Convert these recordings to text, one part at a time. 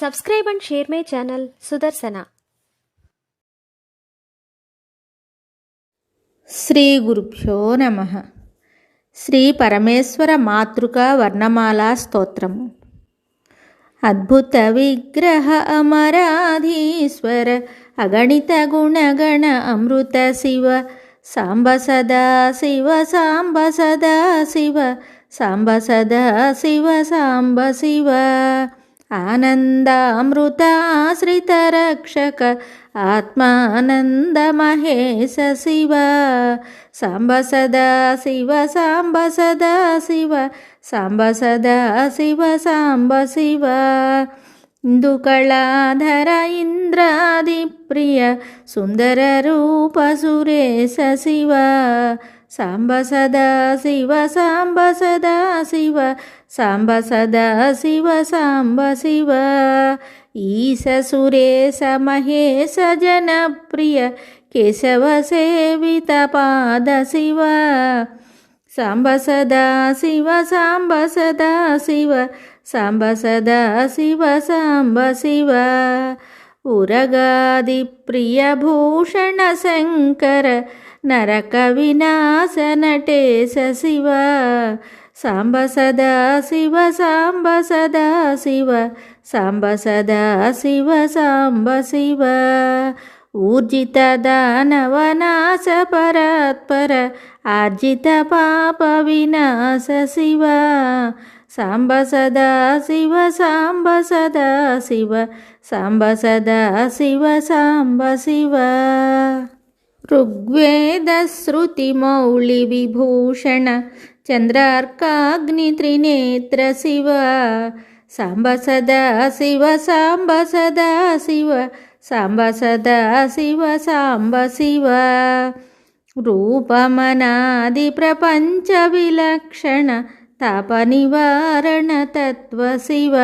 Subscribe and share my channel Sudarshana. Shri గురుభ్యో నమ. శ్రీ పరమేశ్వర మాతృక వర్ణమాలా స్తోత్రము. అద్భుత విగ్రహ అమరాధీశ్వర అగణిత గుణగణ అమృత శివ సాంబ సదా శివ సాంబ సదా శివ సాంబ సదా శివ సాంబ శివ. ఆనందామృతాశ్రిత రక్షక ఆత్మానంద మహేశ శివ సాంబ సదా శివ సాంబ సదా శివ సాంబ సదా శివ సాంబ శివ ఇందుకళాధర ఇంద్రాది ప్రియ సుందర రూప సురేశ శివ సాంబ సదా శివ సాంబ సదా శివ సాంబ సదా శివ సాంబ శివ. ఈశ సురేశ మహేశ జనప్రియ కేశవ సేవిత పాద శివ సాంబ సదా శివ సాంబ సదా శివ సాంబ సదా శివ సాంబ శివ. ఉరగాది ప్రియ భూషణ శంకర నరక వినాశ నటేశ శివ సాంబ సదా శివ సాంబ సదా శివ సాంబ సదా శివ. సాంబ శివ ఊర్జిత దానవనాశ పరాత్పర ఆర్జిత పాప వినాశ శివ సాంబ సదా శివ సాంబ సదా శివ సాంబ సదా శివ సాంబ శివ ऋग्वेदश्रुतिमौळि विभूषण चन्द्रार्काग्नित्रिनेत्र शिव साम्ब सदा शिव साम्ब सदा शिव साम्ब सदा शिव साम्ब शिव रूपमनादिप्रपञ्चविलक्षण तापनिवारणतत्त्व शिव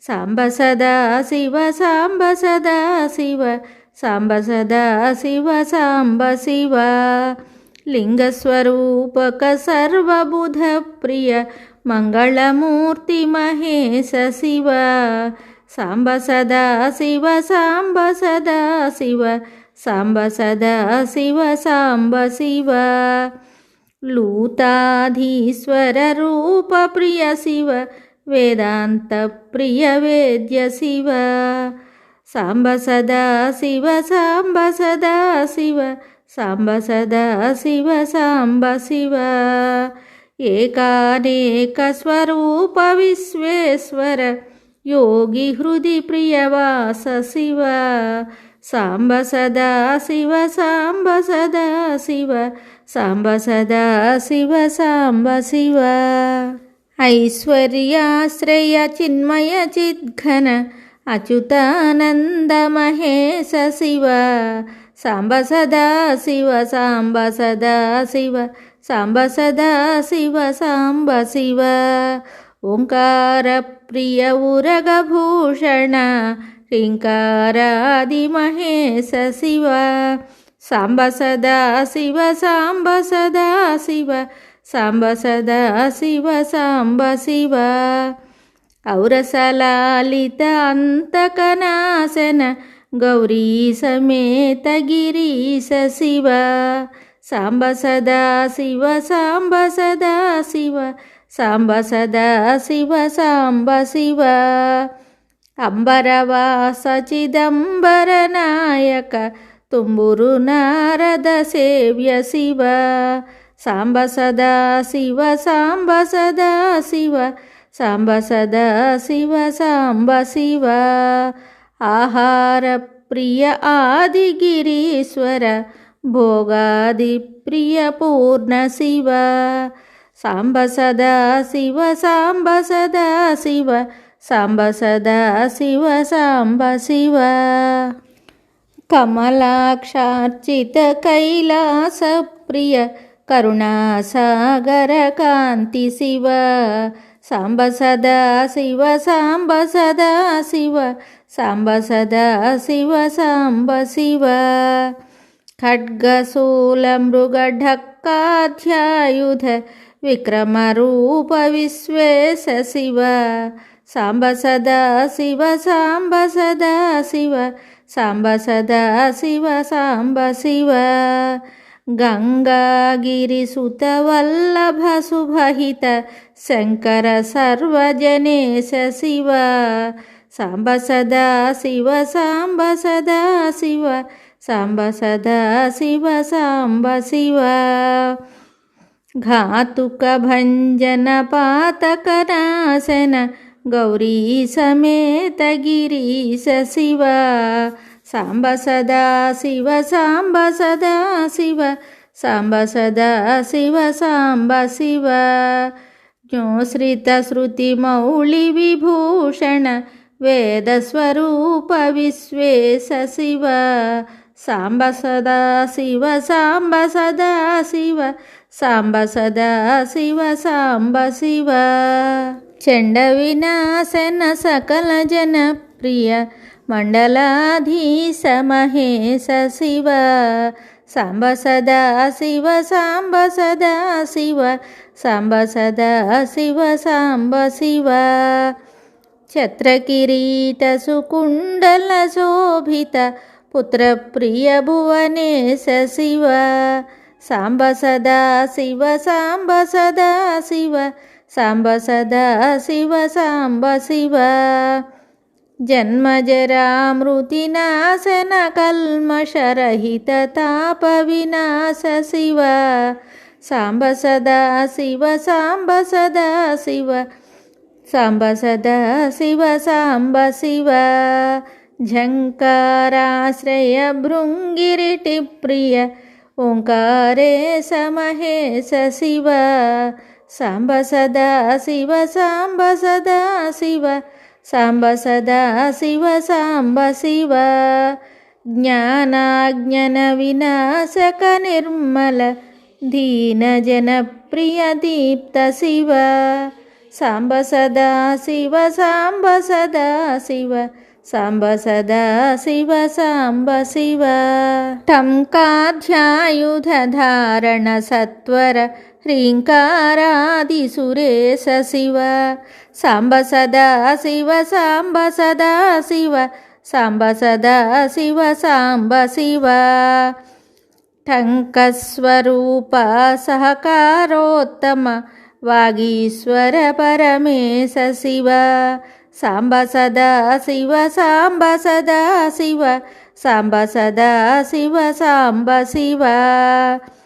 साम्ब सदा शिव साम्ब सदा शिव సాంబ సదా శివ సాంబ శివ లింగస్వరూపక సర్వబుధ ప్రియ మంగళమూర్తి మహేశ శివ సాంబ సదా శివ సాంబ సదా శివ సాంబ సదా శివ సాంబ శివ లూతాధీశ్వర రూప ప్రియ శివ వేదాంత ప్రియ వేద్య శివ. సాంబ సదా శివ సాంబ సదా శివ సాంబ సదా శివ సాంబ శివ. సాంబ సదా శివ సాంబ సదా శివ సాంబ సదా శివ సాంబ శివ. ఐశ్వర్యాశ్రయ చిన్మయ చిద్ఘన అచ్యుతానంద మహేశ శివ సాంబ సదా శివ సాంబ సదా శివ సాంబ సదా శివ సాంబ శివ. ఓంకార ప్రియ ఉరగభూషణ హింకారాది మహేశ శివ సాంబ సదా శివ సాంబ సదా శివ సాంబ సదా శివ సాంబ శివ ఔరసలాలిత అంతకనాశన గౌరీ సమేత గిరీశ శివ సాంబ సదా శివ సాంబ సదా శివ సాంబ సదా శివ సాంబ శివ అంబరవాస చిదంబర నాయక తుంబురు నారద సేవ్య శివ సాంబ సదా శివ సాంబ సదా శివ సాంబ సదా శివ సాంబ శివ. ఆహార ప్రియ ఆదిగిరీశ్వర భోగాది ప్రియ పూర్ణ శివ సాంబ సదా శివ సాంబ సదా శివ సాంబ సదా శివ సాంబ శివ. కమలాక్షార్చిత కైలాస ప్రియ కరుణాసాగర కాంతి శివ. సాంబ సదా శివ సాంబ సదా శివ. సాంబ సదా శివ సాంబ శివ. ఖడ్గశూల మృగఢక్కాధ్యాయుధ విక్రమరూప విశ్వేశ శివ. సాంబ సదా శివ సాంబ సదా శివ సాంబ సదా శివ సాంబ శివ. గంగాగిరిసుత వల్లభ సుభహిత శంకర సర్వజనేశ శివ. సాంబ సదా శివ సాంబ సదా శివ సాంబ సదా శివ సాంబ శివ. ఘాతుక భంజన పాతకనాశన గౌరీ సమేత గిరీశ శివ సాంబ సదా శివ సాంబ సదా శివ సాంబ సదా శివ సాంబ శివ. జ్ఞోశ్రిత శృతి మౌళి విభూషణ వేద స్వరూప విశ్వేశ శివ సాంబ సదా శివ సాంబ సదా శివ సాంబ సదా శివ సాంబ శివ. చండ వినాశన సకల జన ప్రియ మండలాధీశ మహేశ శివ సాంబ సదా శివ సాంబ సదా శివ సాంబ సదా శివ సాంబ శివ ఛత్రకిరీట సుకుండల శోభిత పుత్రప్రియ భువనేశ శివ సాంబ సదా శివ సాంబ సదా శివ సాంబ సదా శివ సాంబ శివ. జన్మజరామృతినాశన కల్మషరహిత తాప వినాశ శివ. సాంబ సదా శివ సాంబ సదా శివ. సాంబ సదా శివ సాంబ శివ. ఝంకారాశ్రయ భృంగిరిటి ప్రియ ఓంకారే సమహేశ శివ. సాంబ సదా శివ సాంబ సదా శివ సాంబ సదా శివ సాంబ శివ. జ్ఞానాజ్ఞన వినాశక నిర్మల దీనజనప్రియ దీప్త శివ. సాంబ సదా శివ సాంబ సదా శివ సాంబ సదా శివ సాంబ శివ. టంకాధ్యాయుధారణ సత్వర టంకస్వరూప సహకారోత్తమ వాగీశ్వర పరమేశ శివ సాంబ సదా శివ సాంబ సదా శివ సాంబ సదా శివ సాంబ శివ డంభ వినాశన డింభిమభూషణ అంబరవాస చిదీశ శివ.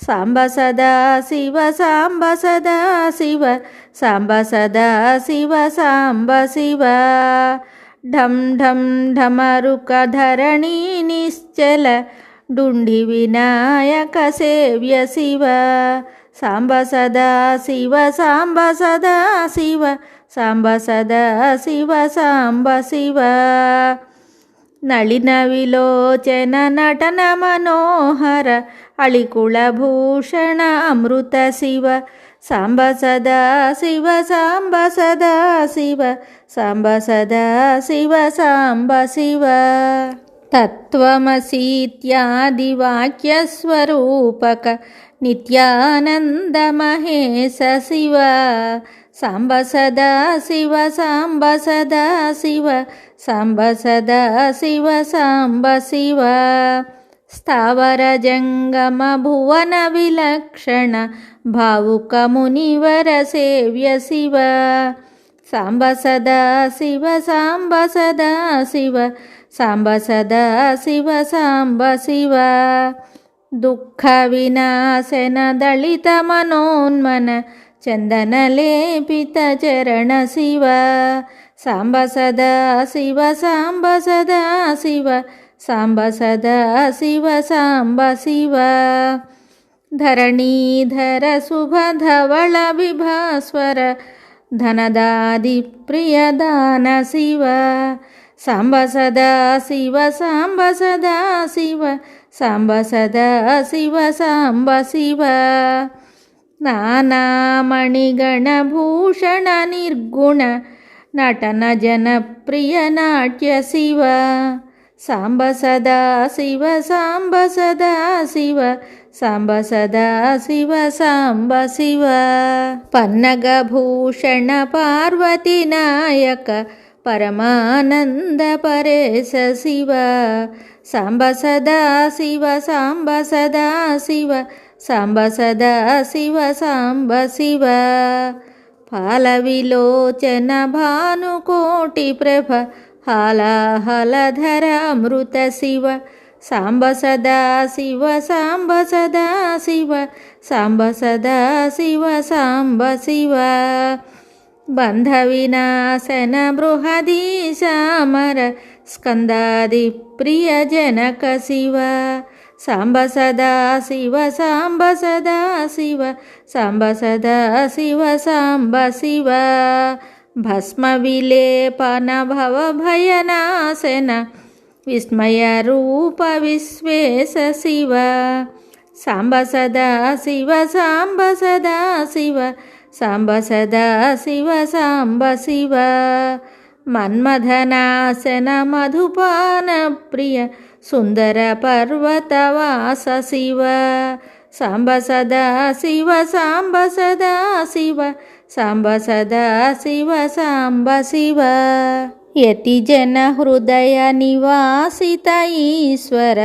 సాంబ సదా శివ సాంబ సదా శివ సాంబ సదా శివ సాంబ శివ ఢం ఢం ఢమరుక ధరణి నిశ్చల డుండి వినాయక సేవ్య శివ సాంబ సదా శివ సాంబ సదా శివ సాంబ సదా శివ సాంబ శివ. నళిన విలోచన నటన మనోహర అళికుళభూషణ అమృత శివ. సాంబ సదా శివ సాంబ సదా శివ. సాంబ సదా శివ సాంబ శివ. తత్వమసీత్యాదివాక్యస్వరూపక నిత్యానందమహేశ శివ. సాంబ సదా శివ సాంబ సదా శివ సాంబ సదా శివ సాంబ శివ. స్థావర జంగమ భువన విలక్షణ భావుక మునివర సేవ్య శివ. సాంబ సదా శివ సాంబ సదా శివ సాంబ సదా శివ సాంబ శివ. దుఃఖ వినాశన దళిత మనోన్మన చందన లేపిత చరణ శివ సాంబ సదా శివ సాంబ సదా శివ సాంబ సదా శివ సాంబ శివ. ధరణీధర శుభధవళ విభాస్వర ధనదాది ప్రియదాన శివ సాంబ సదా శివ సాంబ సదా శివ సాంబ సదా శివ సాంబ శివ నానామణిగణభూషణ నిర్గుణ నటన జనప్రియ నాట్య శివ సాంబ సదా శివ సాంబ సదా శివ సాంబ సదా శివ సాంబ శివ పన్నగ భూషణ పార్వతి నాయక పరమానంద పరేశ శివ సాంబ సదా శివ సాంబ శివ. సాంబ సదా పాలవిలోచన భానుకోటి ప్రభ హాలాహలధర అమృత శివ. సాంబ సదా శివ సాంబ సదా శివ. సాంబ సదా శివ సాంబ శివ. బంధ వినాశన బృహదీశామర స్కందాది ప్రియ జనక శివ. సాంబ సదా శివ సాంబ సదా శివ సాంబ సదా శివ సాంబ శివ. భస్మ విలేపన భవ భయనాశన విస్మయ రూప విశ్వేశ శివ. సాంబ సదా శివ సాంబ సదా శివ సాంబ సదా శివ సాంబ శివ. మన్మథనాశన మధుపాన ప్రియ సుందర పర్వతవాస శివ సాంబ సదా శివ సాంబ సదా శివ సాంబ సదా శివ సాంబ శివ. యతి జన హృదయ నివాసిత ఈశ్వర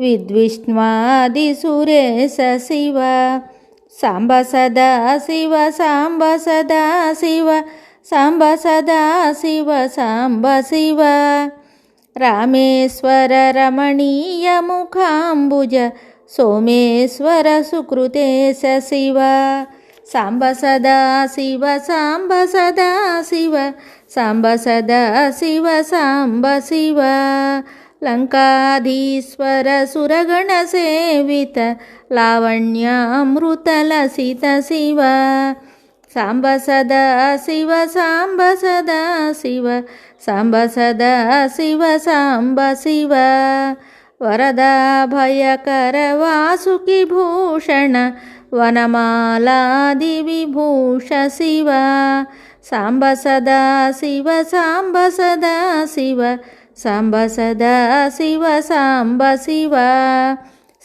విద్విష్ణాది సురేశ శివ సాంబ సదా శివ సాంబ సదా శివ సాంబ సదా శివ సాంబ శివ. రామేశ్వర రమణీయ ముఖాంబుజ సోమేశ్వర సుకృతేశ శివ సాంబ సదా శివ సాంబ సదా శివ సాంబ సదా శివ సాంబ శివ. లంకాధీశ్వర సురగణ సేవిత లావణ్యామృతలసిత శివ. సాంబ సదా శివ సాంబ సదా శివ సాంబ సదా శివ సాంబ శివ. వరదా భయకర వాసుకి భూషణ వనమాలాది విభూష శివ. సాంబ సదా శివ సాంబ సదా శివ సాంబ సదా శివ సాంబ శివ.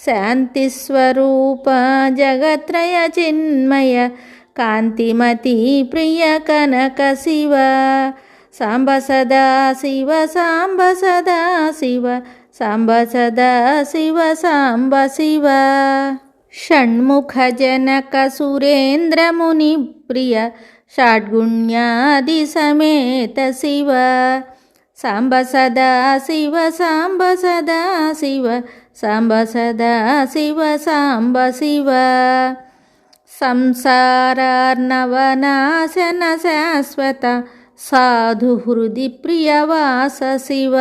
శాంతిస్వరూప జగత్రయ చిన్మయ కాంతిమతి ప్రియ కనక శివ. సాంబ సదా శివ సాంబ సదా శివ సాంబ సదా శివ సాంబ శివ. షణ్ముఖ జనక సురేంద్ర ప్రియ షాడ్గుణ్యాది సమేత శివ. సాంబ సదా శివ సాంబ సదా శివ సాంబ సదా శివ సాంబ శివ. సంసారార్ణవనాశన శాశ్వత సాధు హృది ప్రియవాస శివ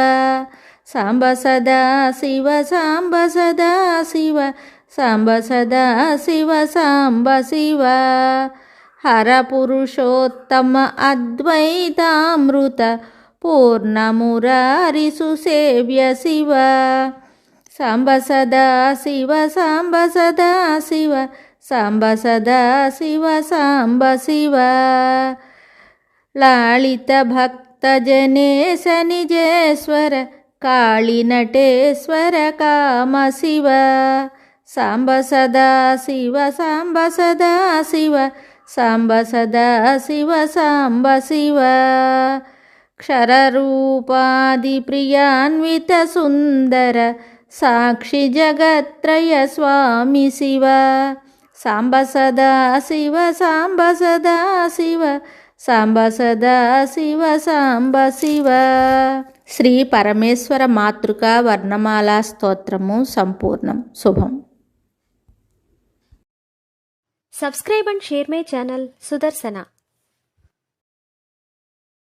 సాంబ సదా శివ సాంబ సదా శివ సాంబ సదా శివ సాంబ శివ హర పురుషోత్తమ అద్వైతామృత పూర్ణమురారి సుసేవ్య శివ సాంబ సదా శివ సాంబ సదా శివ సాంబ సదా శివ సాంబ శివ. లాళిత భక్త జనేశ నిజేశ్వర కాళి నటేశ్వర కామ శివ. సాంబ సదా శివ సాంబ సదా శివ. సాంబ సదా శివ సాంబ శివ. క్షరరూపాది ప్రియాన్విత సుందర సాక్షి జగత్రయ స్వామి శివ. సాంబ సదా శివ సాంబ సదా శివ సాంబ సదా శివ సాంబ శివ. శ్రీ పరమేశ్వర మాతృక వర్ణమాల స్తోత్రము సంపూర్ణం. శుభం. Subscribe and share my channel Sudarshana